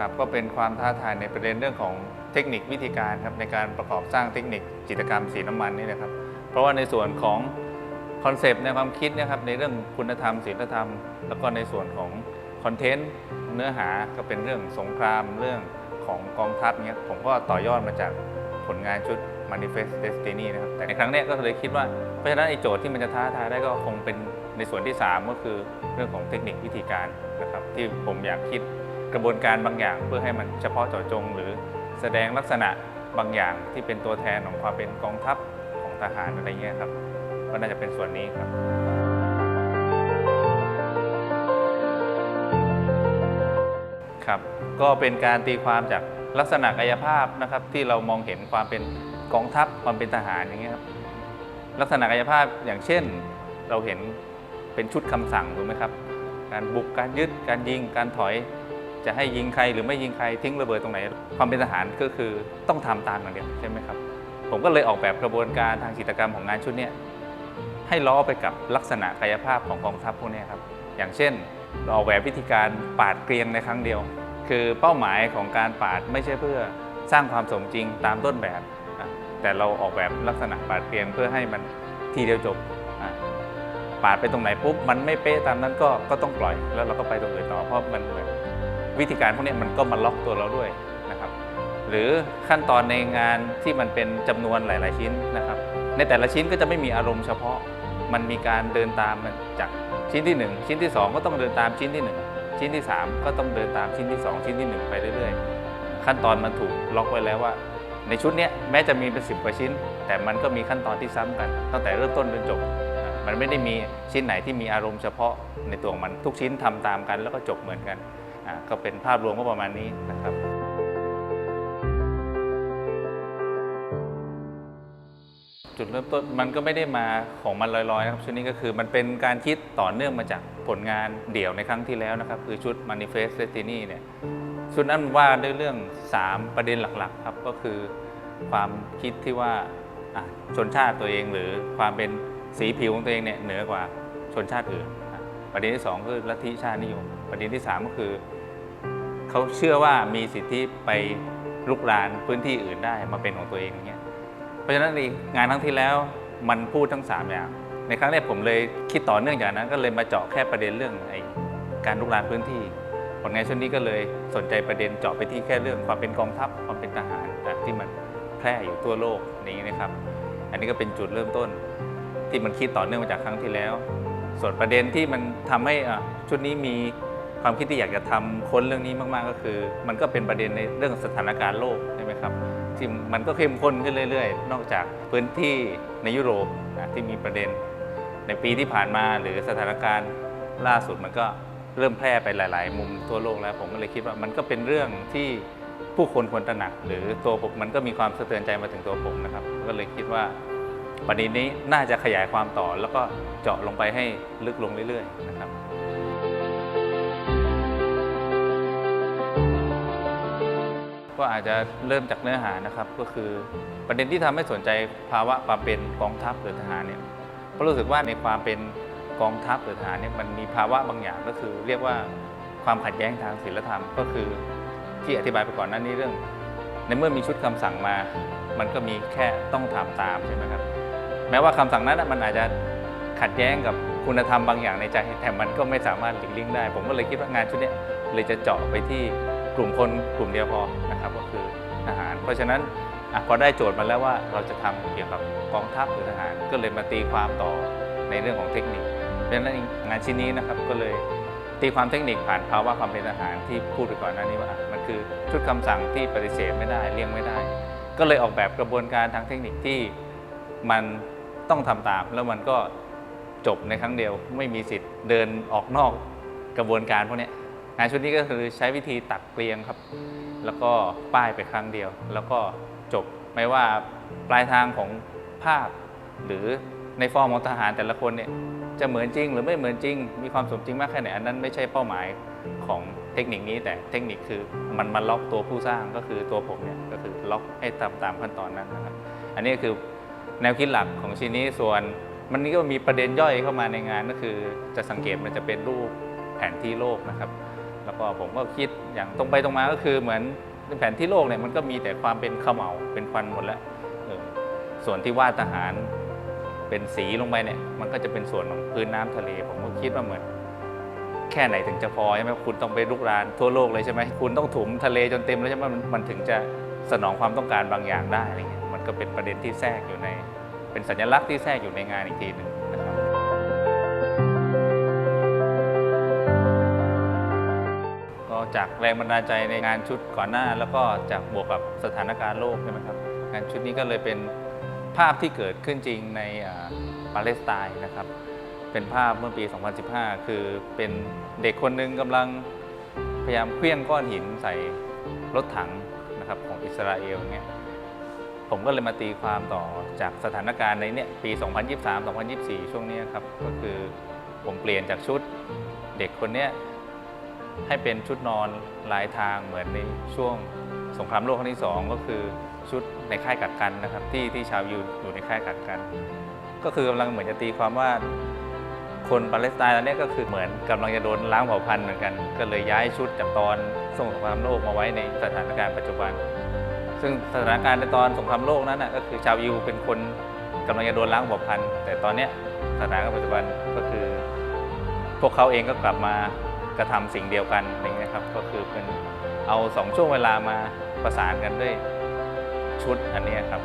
ครับก็เป็นความท้าทายในประเด็นเรื่องของเทคนิควิธีการครับในการประกอบสร้างเทคนิคจิตรกรรมสีน้ำมันนี่นะครับ เพราะว่าในส่วนของคอนเซปต์ในความคิดนะครับในเรื่องคุณธรรมศีลธรรม แล้วก็ในส่วนของคอนเทนต์เนื้อหาก็เป็นเรื่องสงครามเรื่องของกองทัพเนี่ยผมก็ต่อยอดมาจากผลงานชุด Manifest Destiny นะครับแต่ในครั้งนี้ก็เลยคิดว่าเพราะฉะนั้นไอ้โจทย์ที่มันจะท้าทายได้ก็คงเป็นในส่วนที่ 3 ก็คือเรื่องของเทคนิควิธีการนะครับที่ผมอยากคิด กระบวนการบางอย่างเพื่อให้มันเฉพาะเจาะจง หรือแสดงลักษณะบางอย่างที่เป็นตัวแทนของความเป็นกองทัพของทหารอะไรเงี้ยครับ ก็น่าจะเป็นส่วนนี้ครับครับก็เป็นการตีความจากลักษณะกายภาพนะครับที่เรามองเห็นความเป็นกองทัพความเป็นทหารอย่างเงี้ยครับลักษณะกายภาพอย่างเช่น เราเห็นเป็นชุดคำสั่งถูกไหมครับ การบุกการยึดการยิงการถอย จะให้ยิงใครหรือไม่ยิงใครทิ้งระเบิดตรงไหน ความเป็นทหารก็คือต้องทำตามอย่างเดียวใช่ไหมครับ ผมก็เลยออกแบบกระบวนการทางจิตรกรรมของงานชุดนี้ให้ล้อไปกับลักษณะกายภาพของกองทัพพวกนี้ครับ อย่างเช่น เราออกแบบวิธีการปาดเกรียงในครั้งเดียว คือเป้าหมายของการปาดไม่ใช่เพื่อสร้างความสมจริงตามต้นแบบ แต่เราออกแบบลักษณะปาดเกรียงเพื่อให้มันทีเดียวจบปาดไปตรงไหนปุ๊บมันไม่เป๊ะตามนั้นก็ก็ต้องปล่อยแล้วเราก็ไปตรงอื่นต่อเพราะมันเหมือน วิธีการพวกนี้มันก็มาล็อกตัวเราด้วยนะครับ หรือขั้นตอนในงานที่มันเป็นจำนวนหลาย ๆ ชิ้นนะครับ ในแต่ละชิ้นก็จะไม่มีอารมณ์เฉพาะ มันมีการเดินตามจากชิ้นที่ 1 ชิ้นที่ 2 ก็ต้องเดินตามชิ้นที่ 1 ชิ้นที่ 3 ก็ต้องเดินตามชิ้นที่ 2 ชิ้นที่ 1 ไปเรื่อย ๆ ขั้นตอนมันถูกล็อกไว้แล้วว่า ในชุดนี้แม้จะมีเป็นสิบกว่าชิ้น แต่มันก็มีขั้นตอนที่ซ้ำกัน ตั้งแต่เริ่มต้นจนจบ มันไม่ได้มีชิ้นไหนที่มีอารมณ์เฉพาะในตัวมันทุกชิ้นทำตามกันแล้วก็จบเหมือนกัน ก็เป็นภาพรวมก็ประมาณนี้นะครับจุดเริ่มต้นมันก็ไม่ได้มาของมันลอยๆนะครับชุดนี้ก็คือมันเป็นการคิดต่อเนื่องมาจากผลงานเดี่ยวในครั้งที่แล้วนะครับ คือชุด Manifest Destiny เนี่ยชุดนั้นว่าด้วยเรื่อง 3 ประเด็นหลักๆครับก็คือความคิดที่ว่าชนชาติตัวเองหรือความเป็นสีผิวของตัวเองเนี่ยเหนือกว่าชนชาติอื่น ประเด็นที่ 2 คือลัทธิชาตินิยม ประเด็นที่ 3 ก็คือ เขาเชื่อว่ามีสิทธิไปลุกรานพื้นที่อื่นได้มาเป็นของตัวเองอย่างเงี้ยเพราะฉะนั้นงานครั้งที่แล้วมันพูดทั้ง 3 อย่าง ในครั้งแรกผมเลยคิดต่อเนื่องจากนั้น ก็เลยมาเจาะแค่ประเด็นเรื่องไอ้การลุกรานพื้นที่ผลงานชุดนี้ก็เลยสนใจประเด็นเจาะไปที่แค่เรื่องความเป็นกองทัพความเป็นทหารที่มันแพร่อยู่ทั่วโลกนี้นะครับ อันนี้ก็เป็นจุดเริ่มต้น ที่มันคิดต่อเนื่องมาจากครั้งที่แล้ว ส่วนประเด็นที่มันทำให้อะชุดนี้มี ความคิดที่อยากจะทำค้นเรื่องนี้มากๆก็คือ มันก็เป็นประเด็นในเรื่องสถานการณ์โลกใช่ไหมครับที่มันก็เข้มข้นขึ้นเรื่อย ๆ นอกจากพื้นที่ในยุโรปนะที่มีประเด็น ในปีที่ผ่านมาหรือสถานการณ์ล่าสุดมันก็เริ่มแพร่ไปหลาย ๆ มุมทั่วโลกแล้ว ผมก็เลยคิดว่ามันก็เป็นเรื่องที่ผู้คนควรตระหนัก หรือตัวผมมันก็มีความสะเทือนใจมาถึงตัวผมนะครับ ก็เลยคิดว่าประเด็นนี้น่าจะขยายความต่อ แล้วก็เจาะลงไปให้ลึกลงเรื่อย ๆ นะครับ ก็อาจจะเริ่มจากเนื้อหานะครับ ก็คือประเด็นที่ทำให้สนใจภาวะความเป็นกองทัพหรือทหารเนี่ยเพราะรู้สึกว่าในความเป็นกองทัพหรือทหารเนี่ยมันมีภาวะบางอย่างก็คือ เรียกว่าความขัดแย้งทางศีลธรรม ก็คือที่อธิบายไปก่อนหน้านี้เรื่อง ในเมื่อมีชุดคำสั่งมา มันก็มีแค่ต้องทำตามใช่ไหมครับแม้ว่าคำสั่งนั้นมันอาจจะขัดแย้งกับคุณธรรมบางอย่างในใจ แต่มันก็ไม่สามารถหลีกเลี่ยงได้ ผมก็เลยคิดว่างานชุดนี้เลยจะเจาะไปที่ ลุ่มคนกลุ่มเดียวพอนะครับก็คือทหาร เพราะฉะนั้นอพอได้โจทย์มาแล้วว่าเราจะทำเกี่ยวกับกองทัพหรือทหาร ก็เลยมาตีความต่อในเรื่องของเทคนิค เพราะฉะนั้นงานชิ้นนี้นะครับก็เลยตีความเทคนิคผ่านภาวะความเป็นทหารที่พูดไปก่อนหน้านี้ว่ามันคือชุดคำสั่งที่ปฏิเสธไม่ได้เลี่ยงไม่ได้ ก็เลยออกแบบกระบวนการทางเทคนิคที่มันต้องทำตาม แล้วมันก็จบในครั้งเดียวไม่มีสิทธิ์เดินออกนอกกระบวนการพวกนี้ งานชุดนี้ก็คือใช้วิธีตัดเกลียงครับ แล้วก็ป้ายไปครั้งเดียว แล้วก็จบไม่ว่าปลายทางของภาพ หรือในฟอร์มของทหารแต่ละคนเนี่ยจะเหมือนจริงหรือไม่เหมือนจริง มีความสมจริงมากแค่ไหนอันนั้นไม่ใช่เป้าหมายของเทคนิคนี้แต่เทคนิคคือมันมาล็อกตัวผู้สร้างก็คือตัวผมเนี่ยก็คือล็อกให้ทำตามขั้นตอนนั้นนะครับ อันนี้คือแนวคิดหลักของชิ้นนี้ส่วนมันนี้ก็มีประเด็นย่อยเข้ามาในงานก็คือ จะสังเกตมันจะเป็นรูปแผนที่โลกนะครับ แล้วก็ผมก็คิดอย่างตรงไปตรงมาก็คือเหมือนแผนที่โลกเนี่ยมันก็มีแต่ความเป็นขมเหลาเป็นควันหมดแล้วส่วนที่วาดทหารเป็นสีลงไปเนี่ยมันก็จะเป็นส่วนของพื้นน้ำทะเล ผมก็คิดว่าเหมือน แค่ไหนถึงจะพอใช่ไหมคุณต้องไปลุกรานทั่วโลกเลยใช่ไหมคุณต้องถมทะเลจนเต็มแล้วใช่ไหมมันมันถึงจะสนองความต้องการบางอย่างได้อะไรเงี้ยมันก็เป็นประเด็นที่แทรกอยู่ใน เป็นสัญลักษณ์ที่แทรกอยู่ในงานอีกทีหนึ่ง จากแรงบันดาลใจในงานชุดก่อนหน้า แล้วก็จากบวกกับสถานการณ์โลกใช่ไหมครับงานชุดนี้ก็เลยเป็นภาพที่เกิดขึ้นจริงในปาเลสไตน์นะครับ เป็นภาพเมื่อปี 2015 คือเป็นเด็กคนหนึ่งกำลังพยายามเคลี้ยงก้อนหินใส่รถถังนะครับของอิสราเอลเนี่ยผมก็เลยมาตีความต่อจากสถานการณ์ในเนี่ยปี 2023-2024 ช่วงนี้ครับ ก็คือผมเปลี่ยนจากชุดเด็กคนเนี้ย ให้เป็นชุดนอนลายทางเหมือนในช่วงสงครามโลกครั้งที่สองก็คือชุดในค่ายกักกันนะครับ ที่ที่ชาวยิวอยู่ในค่ายกักกัน ก็คือกำลังเหมือนจะตีความว่าคนปาเลสไตน์ตอนนี้ก็คือเหมือนกำลังจะโดนล้างเผ่าพันธุ์เหมือนกัน ก็เลยย้ายชุดจากตอนสงครามโลกมาไว้ในสถานการณ์ปัจจุบัน ซึ่งสถานการณ์ในตอนสงครามโลกนั้นนะก็คือชาวยิวเป็นคนกำลังจะโดนล้างเผ่าพันธุ์แต่ตอนเนี้ยสถานการณ์ปัจจุบันก็คือ พวกเขาเองก็กลับมา กระทำสิ่งเดียวกันอะไรเงี้ครับก็คือเป็นเอาสองช่วงเวลามาประสานกันด้วยชุดอันนี้ครับ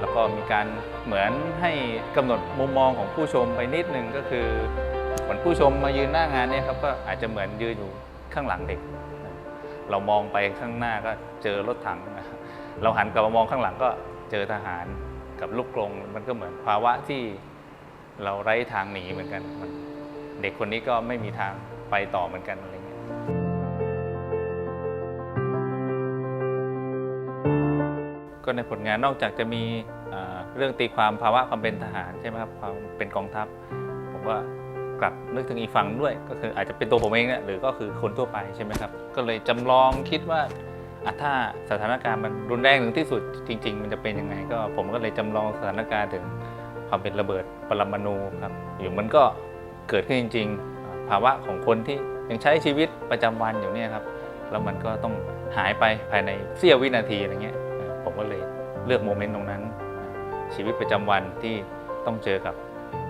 แล้วก็มีการเหมือนให้กำหนดมุมมองของผู้ชมไปนิดนึงก็คือเหมือนผู้ชมมายืนหน้างานเนี่ยครับก็อาจจะเหมือนยืนอยู่ข้างหลังเด็ก เรามองไปข้างหน้าก็เจอรถถัง เราหันกลับมามองข้างหลังก็เจอทหารกับลูกกรงมันก็เหมือนภาวะที่เราไร้ทางหนีเหมือนกันมันเด็กคนนี้ก็ไม่มีทาง ไปต่อเหมือนกันอะไรเงี้ยก็ในผลงานนอกจากจะมีเรื่องตีความภาวะความเป็นทหารใช่ไหมครับความเป็นกองทัพ ผมว่ากลับนึกถึงอีกฝั่งด้วย ก็คืออาจจะเป็นตัวผมเองเนี่ยหรือก็คือคนทั่วไปใช่ไหมครับ ก็เลยจำลองคิดว่าถ้าสถานการณ์มันรุนแรงถึงที่สุดจริง ๆ มันจะเป็นยังไง ก็ผมก็เลยจำลองสถานการณ์ถึงความเป็นระเบิดปรมาณูครับอยู่มันก็เกิดขึ้นจริง ๆ ภาวะของคนที่ยังใช้ชีวิตประจำวันอยู่เนี่ยครับแล้วมันก็ต้องหายไปภายในเสี้ยววินาทีอะไรเงี้ยผมก็เลยเลือกโมเมนต์ตรงนั้น ชีวิตประจำวันที่ต้องเจอกับ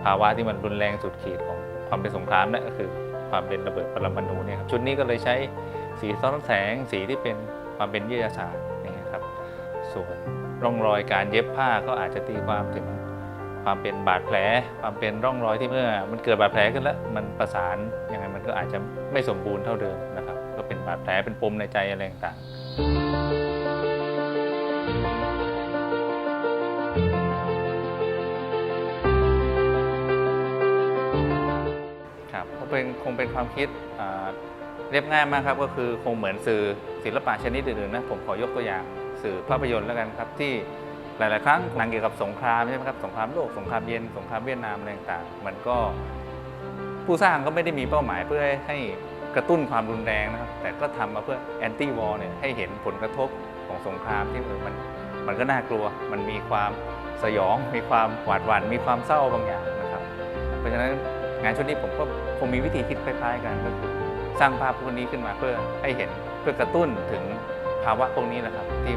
ภาวะที่มันรุนแรงสุดขีดของความเป็นสงครามนั่นก็คือความเป็นระเบิดปรมาณูเนี่ยครับชุดนี้ก็เลยใช้สีสะท้อนแสงสีที่เป็นความเป็นวิทยาศาสตร์อย่ครับส่วนร่องรอยการเย็บผ้าก็อาจจะตีความถึง ความเป็นบาดแผล ความเป็นร่องรอยที่เมื่อ มันเกิดบาดแผลขึ้นแล้ว มันประสานยังไงมันก็อาจจะไม่สมบูรณ์เท่าเดิมนะครับ ก็เป็นบาดแผลเป็นปมในใจอะไรต่างครับก็เป็นคงเป็นความคิดเรียบง่ายมากครับก็คือคงเหมือนสื่อศิลปะชนิดอื่นๆนะผมขอยกตัวอย่างสื่อภาพยนตร์แล้วกันครับที่ หลาย ๆ ครั้งหนังเกี่ยวกับสงครามใช่ไหมครับสงครามโลกสงครามเย็นสงครามเวียดนามอะไรต่างๆมันก็ผู้สร้างก็ไม่ได้มีเป้าหมายเพื่อให้กระตุ้นความรุนแรงนะครับ แต่ก็ทำมาเพื่อแอนตี้วอลเนี่ยให้เห็นผลกระทบของสงครามที่มันมันก็น่ากลัว มันมีความสยอง มีความหวาดหวั่นมีความเศร้าบางอย่างนะครับ เพราะฉะนั้นงานชุดนี้ผมก็คงมีวิธีคิดคล้าย ๆ กันก็คือสร้างภาพพวกนี้ขึ้นมาเพื่อให้เห็นเพื่อกระตุ้นถึงภาวะพวกนี้นะครับ ที่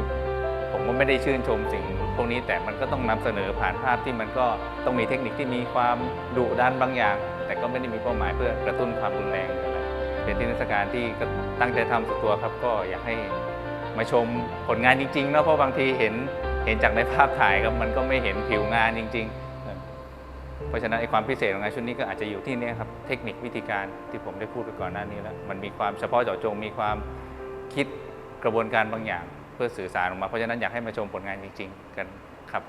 ผมก็ไม่ได้ชื่นชมสิ่ง พวกนี้แต่มันก็ต้องนำเสนอผ่านภาพที่มันก็ต้องมีเทคนิคที่มีความดุดันบางอย่าง แต่ก็ไม่ได้มีเป้าหมายเพื่อกระตุ้นความรุนแรงอะไรเป็นที่นิทรรศการที่ตั้งใจทำสุดตัวครับ ก็อยากให้มาชมผลงานจริงๆนะเพราะบางทีเห็นเห็นจากในภาพถ่ายก็มันก็ไม่เห็นผิวงานจริง ๆ เพราะฉะนั้นไอ้ความพิเศษของงานชุดนี้ก็อาจจะอยู่ที่นี่ครับเทคนิควิธีการที่ผมได้พูดไปก่อนหน้านี้แล้วมันมีความเฉพาะเจาะจงมีความคิดกระบวนการบางอย่าง เพื่อสื่อสารออกมา เพราะฉะนั้นอยากให้มาชมผลงานจริง ๆ กันครับ